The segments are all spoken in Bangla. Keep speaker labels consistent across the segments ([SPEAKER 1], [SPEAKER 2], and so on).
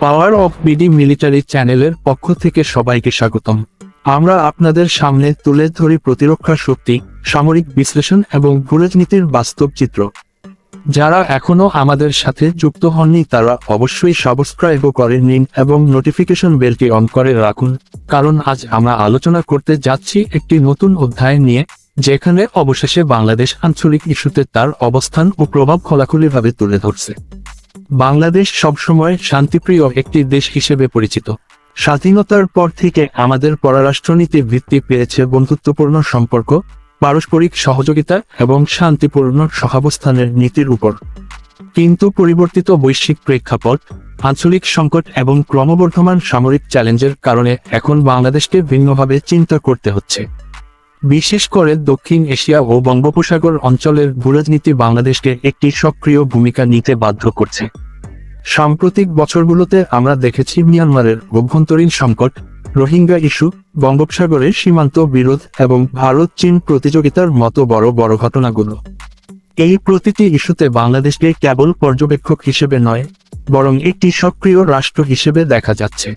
[SPEAKER 1] পাওয়ার অফ বিডি মিলিটারি চ্যানেলের পক্ষ থেকে সবাইকে স্বাগতম। আমরা আপনাদের সামনে তুলে ধরি প্রতিরক্ষা শক্তি, সামরিক বিশ্লেষণ এবং ভূরাজনীতির বাস্তব চিত্র। যারা এখনও আমাদের সাথে যুক্ত হননি তারা অবশ্যই সাবস্ক্রাইব করে নিন এবং নোটিফিকেশন বেলটি অন করে রাখুন। কারণ আজ আমরা আলোচনা করতে যাচ্ছি একটি নতুন অধ্যায় নিয়ে, যেখানে অবশেষে বাংলাদেশ আঞ্চলিক ইস্যুতে তার অবস্থান ও প্রভাব খোলাখুলিভাবে তুলে ধরছে। বাংলাদেশ সবসময় শান্তিপ্রিয় একটি দেশ হিসেবে পরিচিত। স্বাধীনতার পর থেকে আমাদের পররাষ্ট্রনীতি ভিত্তি পেয়েছে বন্ধুত্বপূর্ণ সম্পর্ক, পারস্পরিক সহযোগিতা এবং শান্তিপূর্ণ সহাবস্থানের নীতির উপর। কিন্তু পরিবর্তিত বৈশ্বিক প্রেক্ষাপট, আঞ্চলিক সংকট এবং ক্রমবর্ধমান সামরিক চ্যালেঞ্জের কারণে এখন বাংলাদেশকে ভিন্নভাবে চিন্তা করতে হচ্ছে। বিশেষ করে দক্ষিণ এশিয়া ও বঙ্গোপসাগর অঞ্চলের ভূরাজনীতি বাংলাদেশকে একটি সক্রিয় ভূমিকা নিতে বাধ্য করছে। সাম্প্রতিক বছরগুলোতে আমরা দেখেছি মিয়ানমারের অভ্যন্তরীণ সংকট, রোহিঙ্গা ইস্যু, বঙ্গোপসাগরের সীমান্ত বিরোধ এবং ভারত চীন প্রতিযোগিতার মতো বড় বড় ঘটনাগুলো। এই প্রতিটি ইস্যুতে বাংলাদেশকে কেবল পর্যবেক্ষক হিসেবে নয়, বরং একটি সক্রিয় রাষ্ট্র হিসেবে দেখা যাচ্ছে।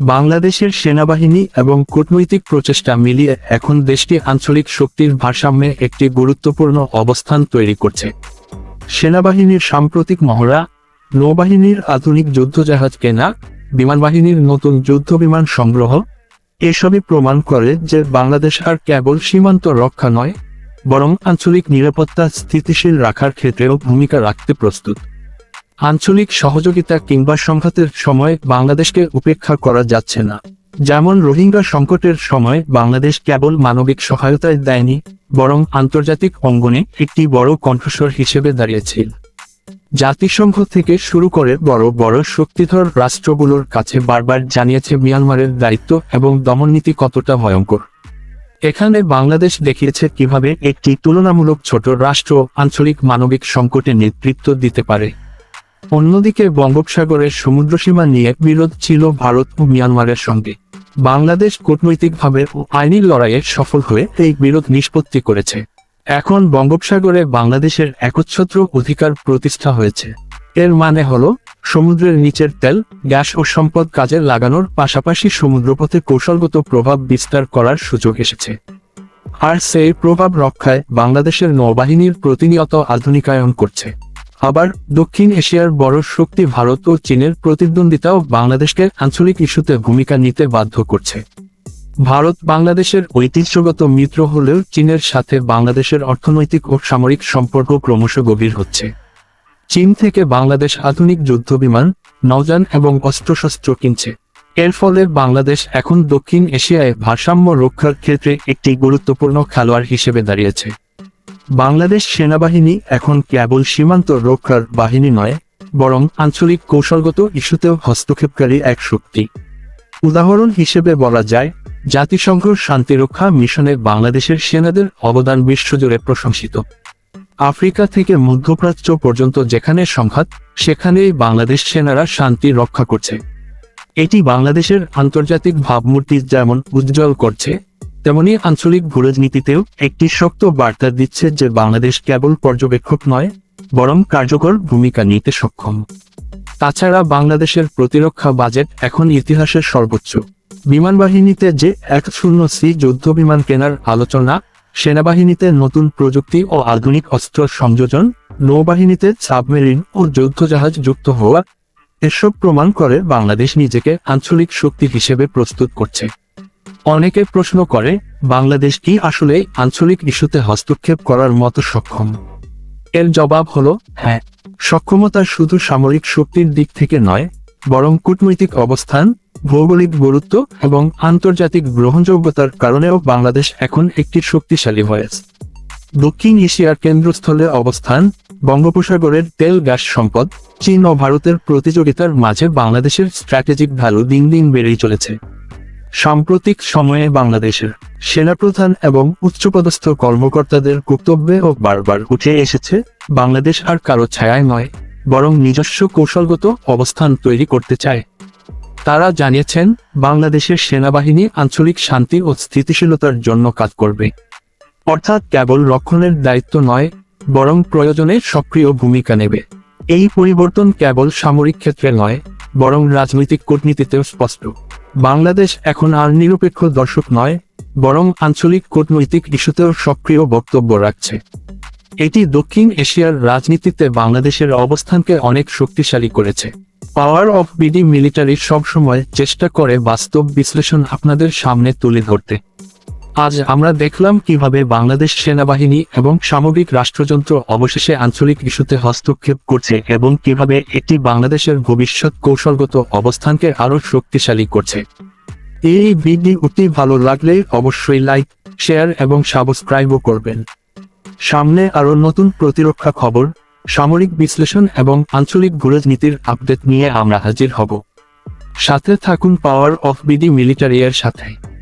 [SPEAKER 1] বাংলাদেশের সেনাবাহিনী এবং কূটনৈতিক প্রচেষ্টা মিলিয়ে এখন দেশটি আঞ্চলিক শক্তির ভারসাম্যে একটি গুরুত্বপূর্ণ অবস্থান তৈরি করছে। সেনাবাহিনীর সাম্প্রতিক মহড়া, নৌবাহিনীর আধুনিক যুদ্ধজাহাজ কেনা বিমান বাহিনীর নতুন যুদ্ধ বিমান সংগ্রহ, এসবই প্রমাণ করে যে বাংলাদেশ আর কেবল সীমান্ত রক্ষা নয় বরং আঞ্চলিক নিরাপত্তা স্থিতিশীল রাখার ক্ষেত্রেও ভূমিকা রাখতে প্রস্তুত। আঞ্চলিক সহযোগিতা কিংবা সংঘাতের সময় বাংলাদেশকে উপেক্ষা করা যাচ্ছে না। যেমন রোহিঙ্গা সংকটের সময় বাংলাদেশ কেবল মানবিক সহায়তায় দেয়নি, বরং আন্তর্জাতিক অঙ্গনে একটি বড় কণ্ঠস্বর হিসেবে দাঁড়িয়েছিল জাতিসংঘ থেকে শুরু করে বড় বড় শক্তিধর রাষ্ট্রগুলোর কাছে বারবার জানিয়েছে মিয়ানমারের দায়িত্ব এবং দমননীতি কতটা ভয়ঙ্কর। এখানে বাংলাদেশ দেখিয়েছে কীভাবে একটি তুলনামূলক ছোট রাষ্ট্র আঞ্চলিক মানবিক সংকটে নেতৃত্ব দিতে পারে। অন্যদিকে বঙ্গোপসাগরের সমুদ্রসীমা নিয়ে বিরোধ ছিল ভারত ও মিয়ানমারের সঙ্গে। বাংলাদেশ কূটনৈতিকভাবে ও আইনি লড়াইয়ে সফল হয়ে এই বিরোধ নিষ্পত্তি করেছে। এখন বঙ্গোপসাগরে বাংলাদেশের একচ্ছত্র অধিকার প্রতিষ্ঠা হয়েছে। এর মানে হলো, সমুদ্রের নিচের তেল, গ্যাস ও সম্পদ কাজে লাগানোর পাশাপাশি সমুদ্রপথে কৌশলগত প্রভাব বিস্তার করার সুযোগ এসেছে। আর সেই প্রভাব রক্ষায় বাংলাদেশের নৌবাহিনীর প্রতিনিয়ত আধুনিকায়ন করছে। আবার দক্ষিণ এশিয়ার বড় শক্তি ভারত ও চীনের প্রতিদ্বন্দ্বিতাও বাংলাদেশকে আঞ্চলিক ইস্যুতে ভূমিকা নিতে বাধ্য করছে। ভারত বাংলাদেশের ঐতিহ্যগত মিত্র হলেও চীনের সাথে বাংলাদেশের অর্থনৈতিক ও সামরিক সম্পর্ক ক্রমশ গভীর হচ্ছে। চীন থেকে বাংলাদেশ আধুনিক যুদ্ধবিমান, নৌযান এবং অস্ত্রশস্ত্র কিনছে। এর ফলে বাংলাদেশ এখন দক্ষিণ এশিয়ায় ভারসাম্য রক্ষার ক্ষেত্রে একটি গুরুত্বপূর্ণ খেলোয়াড় হিসেবে দাঁড়িয়েছে। বাংলাদেশ সেনাবাহিনী এখন কেবল সীমান্ত রক্ষার বাহিনী নয়, বরং আঞ্চলিক কৌশলগত ইস্যুতেও হস্তক্ষেপকারী এক শক্তি। উদাহরণ হিসেবে বলা যায়, জাতিসংঘ শান্তিরক্ষা মিশনে বাংলাদেশের সেনাদের অবদান বিশ্বজুড়ে প্রশংসিত। আফ্রিকা থেকে মধ্যপ্রাচ্য পর্যন্ত যেখানে সংঘাত, সেখানেই বাংলাদেশ সেনারা শান্তি রক্ষা করছে। এটি বাংলাদেশের আন্তর্জাতিক ভাবমূর্তি যেমন উজ্জ্বল করছে, তেমনি আঞ্চলিক ভূরাজনীতিতেও একটি শক্ত বার্তা দিচ্ছে যে বাংলাদেশ কেবল পর্যবেক্ষক নয়, বরং কার্যকর ভূমিকা নিতে সক্ষম। তাছাড়া বাংলাদেশের প্রতিরক্ষা বাজেট এখন ইতিহাসের সর্বোচ্চ। বিমান বাহিনীতে যে এক শূন্য সি যুদ্ধ বিমান কেনার আলোচনা সেনাবাহিনীতে নতুন প্রযুক্তি ও আধুনিক অস্ত্র সংযোজন, নৌবাহিনীতে সাবমেরিন ও যুদ্ধজাহাজ যুক্ত হওয়া, এসব প্রমাণ করে বাংলাদেশ নিজেকে আঞ্চলিক শক্তি হিসেবে প্রস্তুত করছে। অনেকে প্রশ্ন করে, বাংলাদেশ কি আসলে আঞ্চলিক ইস্যুতে হস্তক্ষেপ করার মতো সক্ষম? এর জবাব হলো হ্যাঁ। সক্ষমতা শুধু সামরিক শক্তির দিক থেকে নয়, বরং কূটনৈতিক অবস্থান ভৌগোলিক গুরুত্ব এবং আন্তর্জাতিক গ্রহণযোগ্যতার কারণেও বাংলাদেশ এখন একটি শক্তিশালী হয়েছে। দক্ষিণ এশিয়ার কেন্দ্রস্থলে অবস্থান, বঙ্গোপসাগরের তেল গ্যাস সম্পদ, চীন ও ভারতের প্রতিযোগিতার মাঝে বাংলাদেশের স্ট্র্যাটেজিক ভ্যালু দিন দিন বেড়েই চলেছে। সাম্প্রতিক সময়ে বাংলাদেশের সেনাপ্রধান এবং উচ্চপদস্থ কর্মকর্তাদের বক্তব্যেও বারবার উঠে এসেছে, বাংলাদেশ আর কারও ছায়ায় নয়, বরং নিজস্ব কৌশলগত অবস্থান তৈরি করতে চায়। তারা জানিয়েছেন, বাংলাদেশের সেনাবাহিনী আঞ্চলিক শান্তি ও স্থিতিশীলতার জন্য কাজ করবে। অর্থাৎ কেবল রক্ষণের দায়িত্ব নয়, বরং প্রয়োজনে সক্রিয় ভূমিকা নেবে। এই পরিবর্তন কেবল সামরিক ক্ষেত্রে নয়, বরং রাজনৈতিক কূটনীতিতেও স্পষ্ট। বাংলাদেশ এখন আর নিরপেক্ষ দর্শক নয়, বরং আঞ্চলিক কূটনৈতিক ইস্যুতেও সক্রিয় বক্তব্য রাখছে। এটি দক্ষিণ এশিয়ার রাজনীতিতে বাংলাদেশের অবস্থানকে অনেক শক্তিশালী করেছে। পাওয়ার অফ বিডি মিলিটারি সবসময় চেষ্টা করে বাস্তব বিশ্লেষণ আপনাদের সামনে তুলে ধরতে। আজ আমরা দেখলাম কীভাবে বাংলাদেশ সেনাবাহিনী এবং সামরিক রাষ্ট্রযন্ত্র অবশেষে আঞ্চলিক ইস্যুতে হস্তক্ষেপ করছে এবং কীভাবে এটি বাংলাদেশের ভবিষ্যৎ কৌশলগত অবস্থানকে আরও শক্তিশালী করছে। এই ভিডিওটি ভালো লাগলে অবশ্যই লাইক, শেয়ার এবং সাবস্ক্রাইবও করবেন। সামনে আরও নতুন প্রতিরক্ষা খবর, সামরিক বিশ্লেষণ এবং আঞ্চলিক নীতির আপডেট নিয়ে আমরা হাজির হব। সাথে থাকুন পাওয়ার অফ বিডি মিলিটারি এর সাথে।